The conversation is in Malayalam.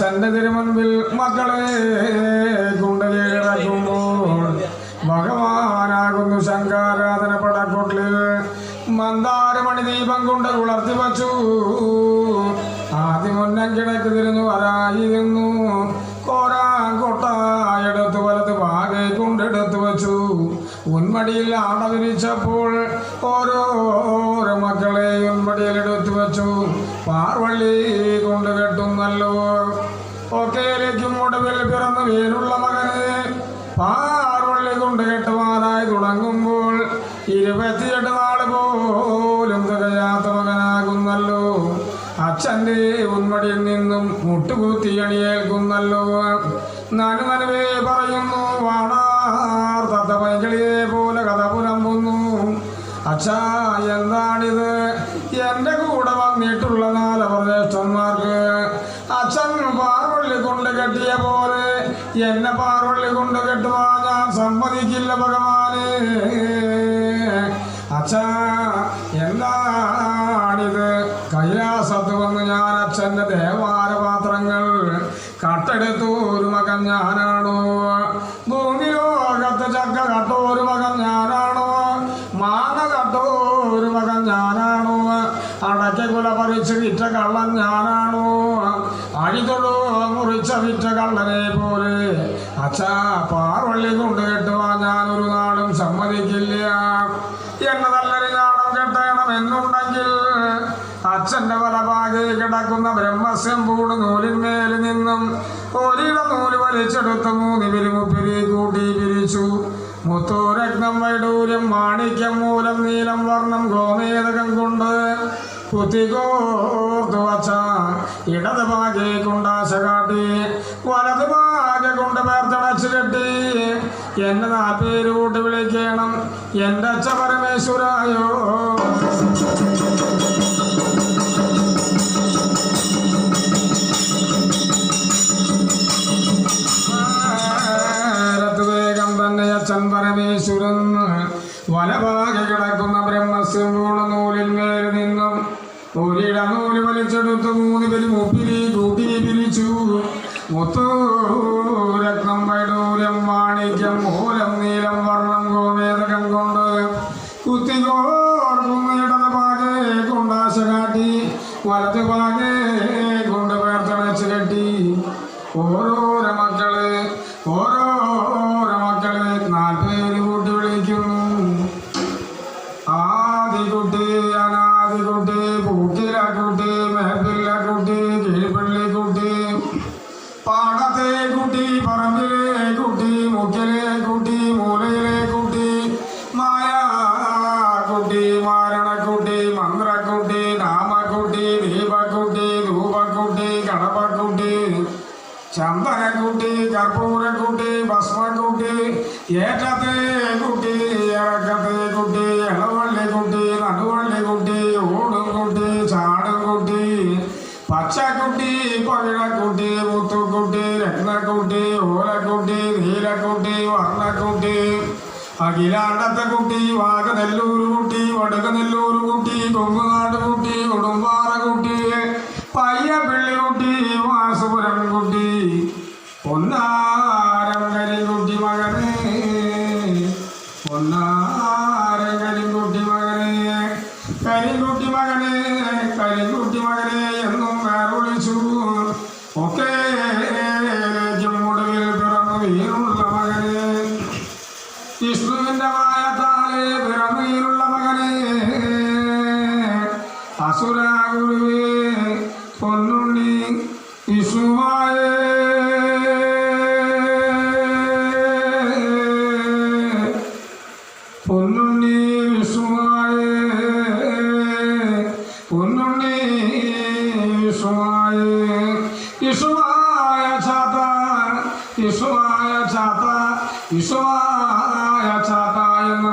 അച്ഛന്റെ തിരുമുൻപിൽ മക്കളെ കുണ്ടലി കിടക്കുമ്പോൾ ഭഗവാനാകുന്നു ശങ്കാരാധന പടക്കൊട്ടിൽ മന്ദാരമണി ദീപം കൊണ്ട് ഉളർത്തി വച്ചു. ആദ്യം മുന്നം കിടക്ക് വരായിരുന്നു കൊട്ടായെടുത്ത് വലത്ത് പാകെ കൊണ്ടെടുത്തു വച്ചു. ഉന്മടിയിൽ ആട വിരിച്ചപ്പോൾ ഓരോരോ മക്കളെ ഉന്മടിയിൽ എടുത്തു വച്ചു. പാർവള്ളി കൊണ്ട് കെട്ടുന്നല്ലോ ഒക്കേലേക്കും ഒടുവിൽ പിറന്നു വേരുള്ള മകനെ പാറുള്ളി കൊണ്ട് കെട്ടുവാനായി തുടങ്ങുമ്പോൾ ഇരുപത്തിയെട്ട് നാൾ പോലും തികയാത്ത മകനാകുന്നല്ലോ. അച്ഛന്റെ ഉന്മടിയിൽ നിന്നും മുട്ടുകുത്തി അണിയേൽക്കുന്നല്ലോ. നനുനനുവേ പറയുന്നു വാണാർ തത്ത പൈകളിയെ പോലെ കഥ പുലമ്പുന്നു. അച്ഛാ എന്താണിത്? എന്റെ കൂടെ വന്നിട്ടുള്ള നാലവർ ജ്യേഷ്ഠന്മാർക്ക് എന്നെ പാർവള്ളി കൊണ്ട് കെട്ടുവാൻ ഞാൻ സമ്മതിക്കില്ല ഭഗവാനെ. അച്ഛാ എന്താണിത്? കൈലാസത്ത് വന്ന് ഞാൻ അച്ഛന്റെ ദേവാരപാത്രങ്ങൾ കട്ടെടുത്തു. ഒരു മകൻ ഞാനാണോ? അടയ്ക്ക കുല പറിച്ച് വിറ്റ കള്ളൻ ഞാനാണോ അഴിതൊഴു മുറിച്ച വിറ്റ കള്ളനെ പോലെ അച്ഛാ പാറുള്ളി കൊണ്ട് കെട്ടുവാൻ ഞാനൊരു നാളും സമ്മതിക്കില്ല എന്നതല്ലൊരു നാടം കെട്ടണം എന്നുണ്ടെങ്കിൽ അച്ഛന്റെ വലഭാഗെ കിടക്കുന്ന ബ്രഹ്മസ്യം പൂട് നൂലിന്മേൽ നിന്നും ഒരിട നൂൽ വലിച്ചെടുത്ത് മൂന്ന് പിരിമുപ്പിരി കൂട്ടി പിരിച്ചു മുത്തൂരത്നം വൈഡൂര്യം മാണിക്യം മൂലം നീലം വർണം ഗോമേതകം കൊണ്ട് കുത്തികോർത്തു വച്ച ഇടത് ഭാഗെ കൊണ്ടാശ കാട്ടി വലത് ഭാഗെ കൊണ്ട് പേർത്തടച്ചു കെട്ടി. എന്നെ നാൽപ്പേര് കൂട്ടി വിളിക്കണം എന്റെ അച്ഛ പരമേശ്വരായോ? അച്ഛൻ പരമേശ്വരൻ. വലഭാഗെ കിടക്കുന്ന ബ്രഹ്മസ്യംപൂണ നൂലിൽ മേൽ നിന്നും ഒരിട നൂൽ വലിച്ചെടുത്ത് മൂന്ന് പേര് മുപ്പിരി കൂട്ടിരി പിരിച്ചു. മുത്തൂരത്നം വൈഡൂരം മാണിക്യം മൂലം നീലം വർണം ഗോമേതകം കൊണ്ട് കുത്തികോർക്കുന്ന ഇടത് ഭാഗെ കൊണ്ടാശ കാട്ടി വലത് പാകെ കൊണ്ട് പേർത്തണച്ച് കെട്ടി. ഓരോരോ അനാദികുട്ടി പൂക്കിലക്കുട്ടി മേപ്പില്ലക്കുട്ടി കീഴ്പള്ളിക്കുട്ടി പാടത്തെ കൂട്ടി പറമ്പിലെ കൂട്ടി മുക്കിലെ കൂട്ടി മൂലയിലെ കൂട്ടി മായ കൂട്ടി മാരണക്കൂട്ടി മന്ത്രക്കൂട്ടി നാമക്കൂട്ടി ദീപക്കൂട്ടി ധൂപക്കൂട്ടി കടപ്പക്കുട്ടി ചന്ദനക്കൂട്ടി കർപ്പൂരക്കൂട്ടി ഭസ്മക്കൂട്ടി. ഏറ്റത്തെ കൂട്ടി ഇറക്കത്തെ കൂട്ടി കുട്ടി നടുവള്ളി കുട്ടി ഓടും കുട്ടി ചാടും കുട്ടി പച്ചക്കുട്ടി പഴക്കുട്ടി മുത്തുക്കുട്ടി രത്നക്കുട്ടി ഓലക്കുട്ടി നീലക്കുട്ടി വർണക്കുട്ടി അഖിലാണ്ടത്തെ കുട്ടി വാഗനെല്ലൂർ കുട്ടി വടുകനെല്ലൂർ കുട്ടി കൊമ്പുനാട് കുട്ടി ഉടുമ്പാറ കുട്ടി പയ്യ പിള്ളി കുട്ടി കരിക്കുട്ടി മകനെ കരിക്കുട്ടി മകനെ എന്നും വേറെ വിളിച്ചു ഒക്കെ ഒടുവിൽ പിറന്നു വീരുള്ള മകനെ. വിഷ്ണുവിന്റെ മായത്താലെ പിറന്നീലുള്ള മകനെ. അസുരാഗുരുവേ പൊന്നുണ്ണി വിഷ്ണുവായേ. വിഷ്ണുവായ ചാത്ത എന്ന